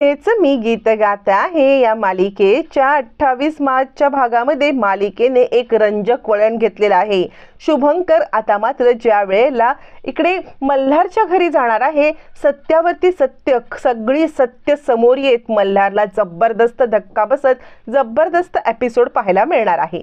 हेच मी गीत गाते आहे या मालिकेच्या अठ्ठावीस मार्चच्या भागामध्ये मालिकेने एक रंजक वळण घेतलेलं आहे. शुभंकर आता मात्र ज्या वेळेला इकडे मल्हारच्या घरी जाणार आहे सत्यावरती सत्य सगळी सत्य समोर येत मल्हारला जबरदस्त धक्का बसत जबरदस्त एपिसोड पाहायला मिळणार आहे.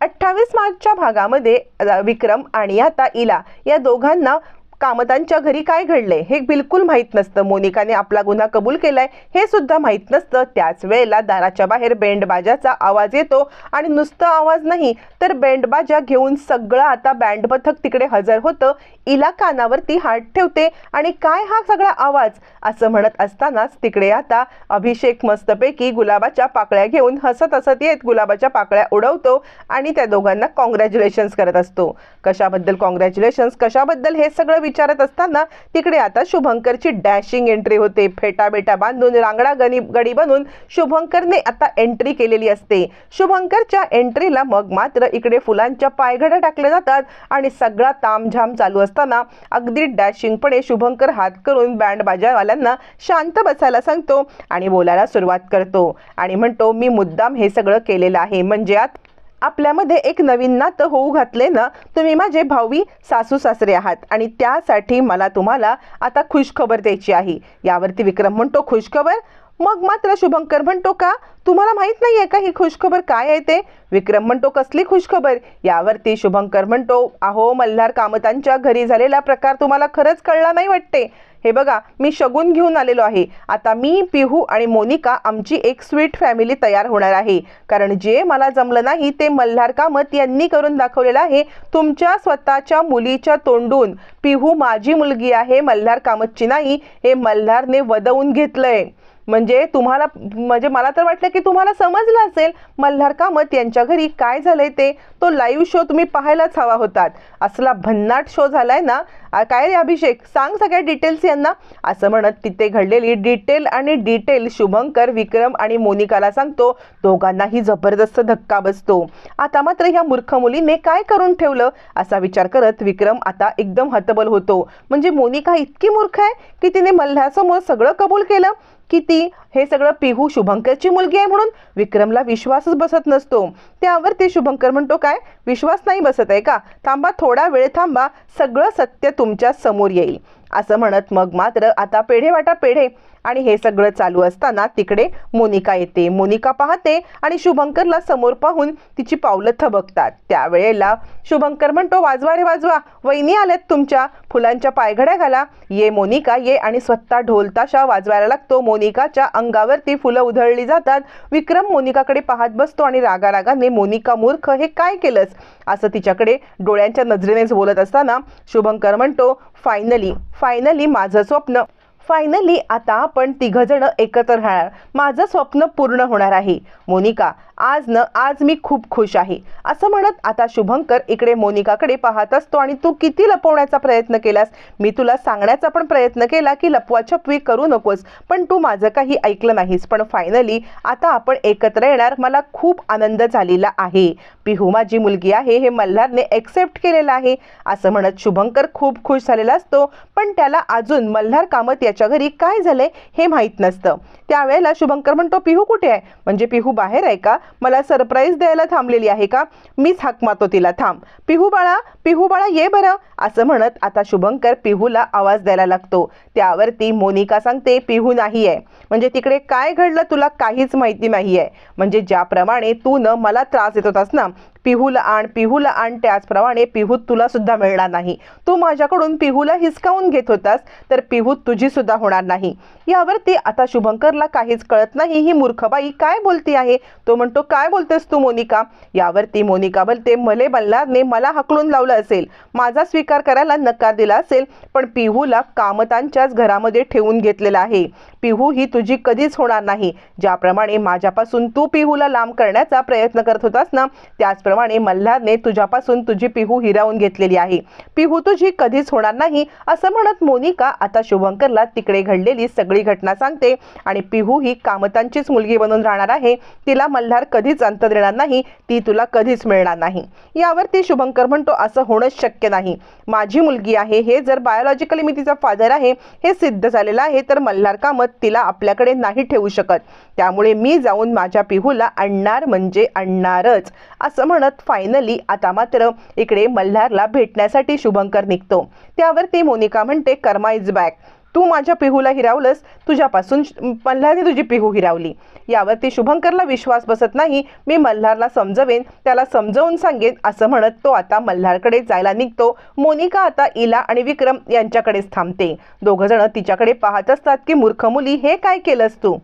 अठ्ठावीस मार्चच्या भागामध्ये विक्रम आणि आता इला या दोघांना कामतांच्या घरी काय घडले हे बिलकुल माहीत नसतं. मोनिकाने आपला गुन्हा कबूल केलाय हे सुद्धा माहीत नसतं. त्याच वेळेला दाराच्या बाहेर बँडबाजाचा आवाज येतो आणि नुसतं आवाज नाही तर बँडबाजा घेऊन सगळं आता बँड पथक तिकडे हजर होतं. इला कानावरती हात ठेवते आणि काय हा सगळा आवाज? असं म्हणत असतानाच तिकडे आता अभिषेक मस्तपैकी गुलाबाच्या पाकळ्या घेऊन हसत हसत येत गुलाबाच्या पाकळ्या उडवतो आणि त्या दोघांना कॉंग्रॅच्युलेशन्स करत असतो. कशाबद्दल कॉंग्रॅच्युलेशन्स कशाबद्दल हे सगळं विचारत असताना तिकडे आता शुभंकरची डॅशिंग एंट्री होते. फेटा बेटा बांधून रांगडा गणी गडी बनून शुभंकरने आता एंट्री केलेली असते. शुभंकरच्या एंट्रीला मग मात्र इकडे फुलांच्या पायघड्या टाकल्या जातात आणि सगळा तामझाम चालू असताना अगदी डॅशिंगपणे शुभंकर हात करून बँड बाजावाल्यांना शांत बसायला सांगतो आणि बोलायला सुरुवात करतो. आणि म्हणतो मी मुद्दाम हे सगळं केलेलं आहे. म्हणजे आत आपल्यामध्ये एक नवीन नातं होऊ घातले ना तुम्ही माझे भावी सासू सासरे आहात. आणि त्यासाठी मला तुम्हाला आता खुशखबर द्यायची आहे. यावरती विक्रम म्हणतो खुशखबर? मग मात्र शुभंकर म्हणतो का तुम्हाला माहीत नाही आहे का ही खुशखबर काय आहे ते? विक्रम म्हणतो कसली खुशखबर? यावरती शुभंकर म्हणतो अहो मल्हार कामतांच्या घरी झालेला प्रकार तुम्हाला खरंच कळला नाही वाटते? हे बघा मी शगून घेऊन आलेलो आहे. आता मी पिहू आणि मोनिका आमची एक स्वीट फॅमिली तयार होणार आहे. कारण जे मला जमलं नाही ते मल्हार कामत यांनी करून दाखवलेलं आहे तुमच्या स्वतःच्या मुलीच्या तोंडून. पिहू माझी मुलगी आहे मल्हार कामतची नाही हे मल्हारने वदवून घेतलंय. म्हणजे तुम्हाला म्हणजे मला तर वाटलं की तुम्हाला समजलं असेल मल्हार कामत यांच्या घरी काय झालंय ते. तो लाईव्ह शो तुम्ही पाहायलाच हवा होतात. असला भन्नाट शो झालाय ना काय रे अभिषेक? सांग सगळ्या डिटेल्स यांना. असं म्हणत तिथे घडलेली डिटेल आणि डिटेल शुभंकर विक्रम आणि मोनिकाला सांगतो दोघांनाही जबरदस्त धक्का बसतो. आता मात्र ह्या मूर्ख मुलीने काय करून ठेवलं? असा विचार करत विक्रम आता एकदम हतबल होतो. म्हणजे मोनिका इतकी मूर्ख आहे की तिने मल्हासमोर सगळं कबूल केलं? की ती हे सगळं पिहू शुभंकरची मुलगी आहे म्हणून विक्रमला विश्वासच बसत नसतो. त्यावर ते शुभंकर म्हणतो काय? विश्वास नाही बसत आहे का? थांबा थोडा वेळ थांबा. सगळं सत्य तुमच्यासमोर येईल. असं म्हणत मग मात्र आता पेढे वाटा पेढे आणि हे सगळं चालू असताना तिकडे मोनिका येते. मोनिका पाहते आणि शुभंकरला समोर पाहून तिची पावलं थबकतात. त्यावेळेला शुभंकर म्हणतो वाजवा रे वाजवा वहिनी आल्यात तुमच्या. फुलांच्या पायघड्या घाला. ये मोनिका ये. आणि स्वतः ढोलताशा वाजवायला लागतो. मोनिकाच्या अंगावरती फुलं उधळली जातात. विक्रम मोनिकाकडे पाहत बसतो आणि रागारागाने मोनिका मूर्ख हे काय केलंस? असं तिच्याकडे डोळ्यांच्या नजरेनेच बोलत असताना शुभंकर म्हणतो फायनली फायनली माझं स्वप्न फायनली आता आपण तिघजण एकत्र राहणार. माझं स्वप्न पूर्ण होणार आहे. मोनिका आज न आज मी खूप खुश आहे. असं म्हणत आता शुभंकर इकडे मोनिकाकडे पाहत असतो आणि तू किती लपवण्याचा प्रयत्न केलास? मी तुला सांगण्याचा पण प्रयत्न केला की लपवाछपवी करू नकोस. पण तू माझं काही ऐकलं नाहीस. पण फायनली आता आपण एकत्र येणार. मला खूप आनंद झालेला आहे. पिहू माझी मुलगी आहे. हे मल्हारने एक्सेप्ट केलेलं आहे. असं म्हणत शुभंकर खूप खुश झालेला असतो. पण त्याला अजून मल्हार कामत याच्या घरी काय झालंय हे माहीत नसतं. त्यावेळेला शुभंकर म्हणतो पिहू कुठे आहे? म्हणजे पिहू बाहेर आहे का? मला सरप्राईज द्यायला थांबलेली आहे का? मीच हाक मारतो तिला. थांब. पिहू बाळा पिहू बाळा ये बरं. असं म्हणत आता शुभंकर पिहूला आवाज द्यायला लागतो. त्यावरती मोनिका सांगते पिहू नाही आहे म्हणजे तिकडे काय घडलं तुला काहीच माहिती नाही आहे म्हणजे ज्याप्रमाणे तू न मला त्रास देत होतास ना पिहूला आण पिहूला आण त्याचप्रमाणे पिहूत तुला सुद्धा मिळणार नाही. तू माझ्याकडून पिहूला हिसकावून घेत होतास तर पिहू तुझी सुद्धा होणार नाही. यावरती आता शुभंकरला काहीच कळत नाही. ही मूर्खबाई काय बोलती आहे? तो म्हणतो काय बोलतेस तू मोनिका? यावरती मोनिका बोलते मले बल्लाने मला हकलून लावलं असेल. माझा स्वीकार करायला नकार दिला असेल पण पिहूला कामतांच्याच घरामध्ये ठेवून घेतलेला आहे. पिहू ही तुझी कधीच होणार नाही. ज्याप्रमाणे माझ्यापासून तू पिहूला लांब करण्याचा प्रयत्न करत होतास ना त्याचप्रमाणे मल्हारने तुझ्यापासून तुझी पिहू हिरावून घेतलेली आहे. पिहू तुझी कधीच होणार नाही असं म्हणत मोनिका आता शुभंकरला तिकडे घडलेली सगळी घटना सांगते आणि पिहू ही कामतांचीच मुलगी बनून राहणार आहे. तिला मल्हार कधीच अंत देणार नाही ती तुला कधीच मिळणार नाही. यावरती शुभंकर म्हणतो असं होणंच शक्य नाही. माझी मुलगी आहे हे जर बायोलॉजिकली मी तिचा फादर आहे हे सिद्ध झालेलं आहे तर मल्हार कामत तिला आपल्याकडे नाही ठेवू शकत. त्यामुळे मी जाऊन माझ्या पिहूला आणणार म्हणजे आणणारच असं म्हणत फायनली आता मात्र इकडे मल्हारला भेटण्यासाठी शुभंकर निघतो. त्यावरती मोनिका म्हणते कर्मा इज बॅक तू माझ्या पिहूला हिरावलंस तुझ्यापासून मल्हारने तुझी पिहू हिरावली. यावरती शुभंकरला विश्वास बसत नाही मी मल्हारला समजवेन त्याला समजावून सांगेन असं म्हणत तो आता मल्हारकडे जायला निघतो. मोनिका आता इला आणि विक्रम यांच्याकडेच थांबते. दोघं जण तिच्याकडे पाहत असतात की मूर्ख मुली हे काय केलंस तू?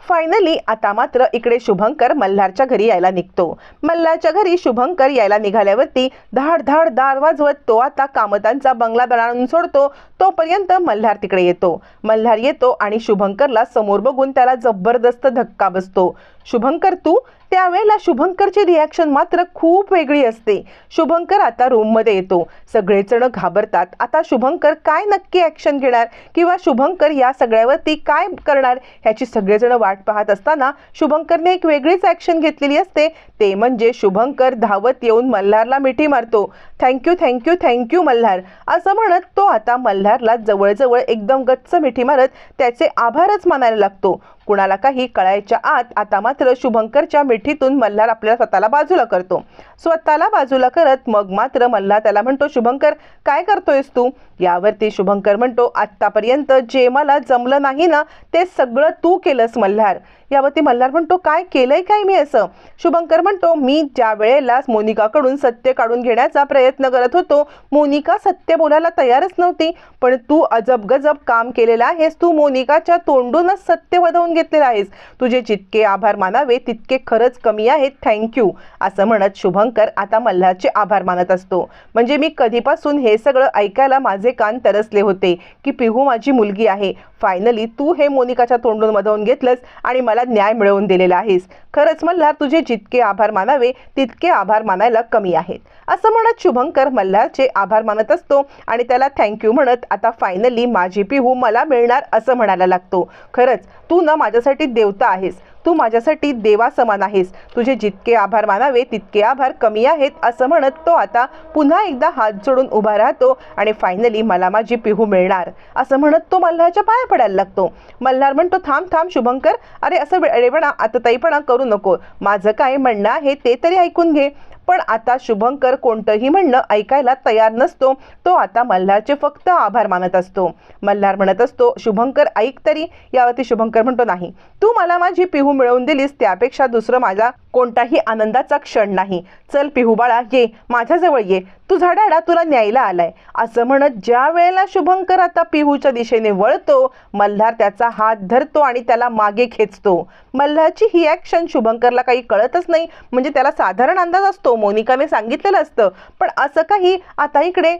फायनली आता मात्र इकडे शुभंकर मल्हारच्या घरी यायला निघतो. मल्हारच्या घरी शुभंकर यायला निघाल्यावरती धाड धाड दार वाजवत तो आता कामतांचा बंगला दणाणून सोडतो. तोपर्यंत मल्हार तिकडे येतो. मल्हार येतो आणि शुभंकरला समोर बघून त्याला जबरदस्त धक्का बसतो. शुभंकर तू? त्यावेळेला शुभंकरची रिॲक्शन मात्र खूप वेगळी असते. शुभंकर आता रूममध्ये येतो. सगळेजण घाबरतात. आता शुभंकर काय नक्की ॲक्शन घेणार? किंवा शुभंकर या सगळ्यावरती काय करणार? ह्याची सगळेजण वाट पाहत असताना शुभंकरने एक वेगळीच ॲक्शन घेतलेली असते. ते म्हणजे शुभंकर धावत येऊन मल्हारला मिठी मारतो. Thank you thank you thank you Malhar. असं म्हणत तो आता मल्हारला जवळजवळ एकदम गच्च मिठी मारत त्याचे आभारच मानायला लागतो. कुणाला काही कळायच्या आत आता मात्र शुभंकरच्या मिठीतून मल्हार आपल्या स्वतःला बाजूला करतो. स्वतःला बाजूला करत मग मात्र मल्हार त्याला म्हणतो शुभंकर काय करतोयस तू? यावरती शुभंकर म्हणतो आत्तापर्यंत जे मला जमलं नाही ना ते सगळं तू केलंस मल्हार. यावरती मल्हार म्हणतो काय केलंय काय मी असं? शुभंकर म्हणतो मी ज्या वेळेला मोनिकाकडून सत्य काढून घेण्याचा प्रयत्न करत होतो मोनिका सत्य बोलायला तयारच नव्हती पण तू अजब गजब काम केलेलं आहेस तू मोनिकाच्या तोंडूनच सत्य वधवून घेतलेलं आहेस. तुझे जितके आभार मानावे तितके खरंच कमी आहेत थँक्यू असं म्हणत शुभंकर आता मल्हारचे आभार मानत असतो. म्हणजे मी कधीपासून हे सगळं ऐकायला माझे कान तरसले होते की पिहू माझी मुलगी आहे. फायनली तू हे मोनिकाच्या तोंडून मधवून घेतलंस आणि मला न्याय मिळवून दिलेला आहेस. खरंच मल्हार तुझे जितके आभार मानावे तितके आभार मानायला कमी आहेत. असं म्हणत शुभंकर मल्हारचे आभार मानत असतो आणि त्याला थँक्यू म्हणत आता फायनली माझी पिहू मला मिळणार असं म्हणायला लागतो. खरंच तू ना माझ्यासाठी देवता आहेस. तू माझ्यासाठी देवा समान आहेस. तुझे जितके आभार मानावे तितके आभार कमी आहेत असं म्हणत तो आता पुन्हा एकदा हात जोडून उभा राहतो आणि फायनली मला माझी पिहू मिळणार. असं म्हणत तो मल्हारच्या पाया पडायला लागतो. मल्हार म्हणतो थांब थांब शुभंकर. अरे असं वेळेपणा आतताईपणा करू नको. माझं काय म्हणणं आहे ते तरी ऐकून घे. पण आता शुभंकर कोणतंही म्हणणं ऐकायला तयार नसतो. तो आता मल्हारचे फक्त आभार मानत असतो. मल्हार म्हणत असतो शुभंकर ऐक तरी. यावरती शुभंकर म्हणतो नाही. तू मला माझी पिहू मिळवून दिलीस त्यापेक्षा दुसरं माझा कोणताही आनंदाचा क्षण नाही. चल पिहू बाळा ये. माझ्याजवळ ये. तुझा डॅडा तुला न्यायला आलाय. असं म्हणत ज्या वेळेला शुभंकर आता पिहूच्या दिशेने वळतो मल्हार त्याचा हात धरतो आणि त्याला मागे खेचतो. मल्हारची ही ॲक्शन शुभंकरला काही कळतच नाही. म्हणजे त्याला साधारण अंदाज असतो मोनिकाने सांगितलेलं असतं. पण असं काही आता इकडे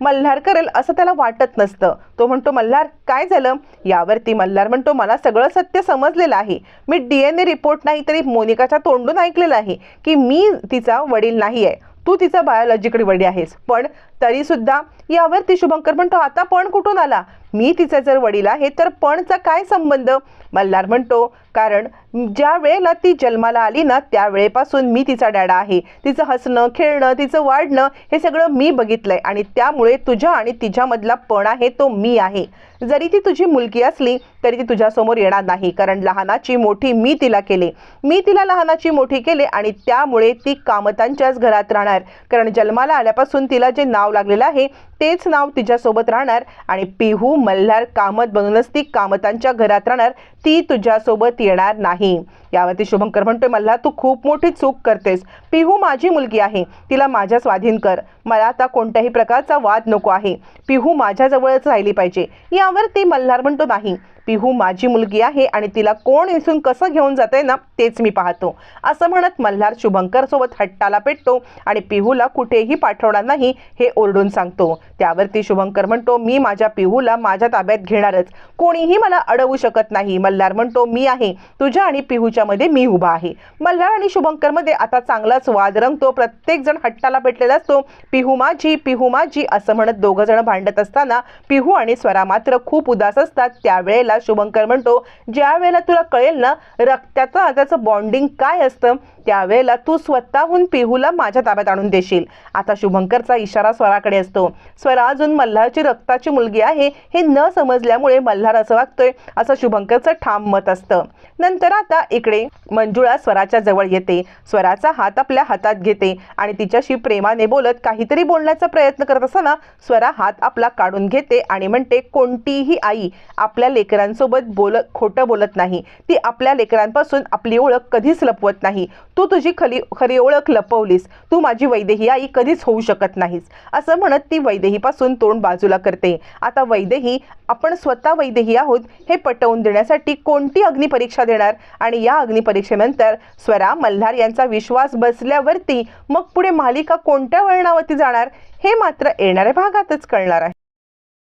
मल्हार करेल असं त्याला वाटत नसतं. तो म्हणतो मल्हार काय झालं? यावरती मल्हार म्हणतो मला सगळं सत्य समजलेलं आहे. मी डी एन ए रिपोर्ट नाही तरी मोनिकाच्या तोंडून ऐकलेलं आहे की मी तिचा वडील नाही आहे तू तिचा बायोलॉजिकल वडील आहेस. पण तरीसुद्धा यावरती शुभंकर म्हणतो आता पण कुठून आला? मी तिचा जर वडील आहे तर पणचा काय संबंध? मल्हार म्हणतो कारण ज्या वेळेला ती जन्माला आली ना त्यावेळेपासून मी तिचा डॅडा आहे. तिचं हसणं खेळणं तिचं वाढणं हे सगळं मी बघितलंय. आणि त्यामुळे तुझ्या आणि तिच्यामधला पण आहे तो मी आहे. जरी ती तुझी मुलगी असली तरी ती तुझ्यासमोर येणार नाही. कारण लहानाची मोठी मी तिला केले. मी तिला लहानाची मोठी केले आणि त्यामुळे ती कामतांच्याच घरात राहणार. कारण जन्माला आल्यापासून तिला जे नाव लागलेलं आहे तेच नाव तिच्यासोबत राहणार. आणि पिहू मल्हार कामत बनूनच ती कामतांच्या घरात राहणार. ती तुझ्यासोबत येणार नाही. यावरती शुभंकर म्हणतोय मल्हार तू खूप मोठी चूक करतेस. पिहू माझी मुलगी आहे. तिला माझ्या स्वाधीन कर. मला आता कोणत्याही प्रकारचा वाद नको आहे. पिहू माझ्याजवळच राहिली पाहिजे. यावर ती मल्हार म्हणतो नाही. पिहू माझी मुलगी आहे आणि तिला कोण इथून कसं घेऊन जाते ना तेच मी पाहतो. असं म्हणत मल्हार शुभंकर सोबत हट्टाला पेटतो आणि पिहूला कुठेही पाठवणार नाही हे ओरडून सांगतो. त्यावरती शुभंकर म्हणतो मी माझ्या पिहूला माझ्या ताब्यात घेणारच. कोणीही मला अडवू शकत नाही. मल्हार म्हणतो मी आहे. तुझ्या आणि पिहूच्या मध्ये मी उभा आहे. मल्हार आणि शुभंकरमध्ये आता चांगलाच वाद रंगतो. प्रत्येक जण हट्टाला पेटलेला असतो. पिहू माझी पिहू माझी असं म्हणत दोघं जण भांडत असताना पिहू आणि स्वरा मात्र खूप उदास असतात. त्यावेळेला त्यावेळेला शुभंकर म्हणतो ज्या वेळेला तुला कळेल ना रक्ताचं नात्याचं बॉन्डिंग काय असतं त्यावेळेला तू स्वतःहून पिहूला माझ्या ताब्यात आणून देशील. आता शुभंकरचा इशारा स्वराकडे असतो. स्वरा अजून मल्हारची रक्ताची मुलगी आहे हे न समजल्यामुळे मल्हार असं वागतोय असं शुभंकरचं ठाम मत असतं. नंतर आता इकडे मंजुळा स्वराच्या जवळ येते. स्वराचा हात आपल्या हातात घेते आणि तिच्याशी प्रेमाने बोलत काहीतरी बोलण्याचा प्रयत्न करत असताना स्वरा हात आपला काढून घेते आणि म्हणते कोणतीही आई आपल्या लेकरांसोबत बोलत खोटं बोलत नाही. ती आपल्या लेकरांपासून आपली ओळख कधीच लपवत नाही. तू तुझी खरी खरी ओळख लपवलीस. तू माझी वैदेही आई कधीच होऊ शकत नाहीस. असं म्हणत ती वैदेहीपासून तोंड बाजूला करते. आता वैदेही आपण स्वतः वैदेही आहोत हे पटवून देण्यासाठी कोणती अग्निपरीक्षा देणार? आणि या अग्निपरीक्षेनंतर स्वरा मल्हार यांचा विश्वास बसल्यावरती मग पुढे मालिका कोणत्या वळणावरती जाणार? हे मात्र येणाऱ्या भागातच कळणार आहे.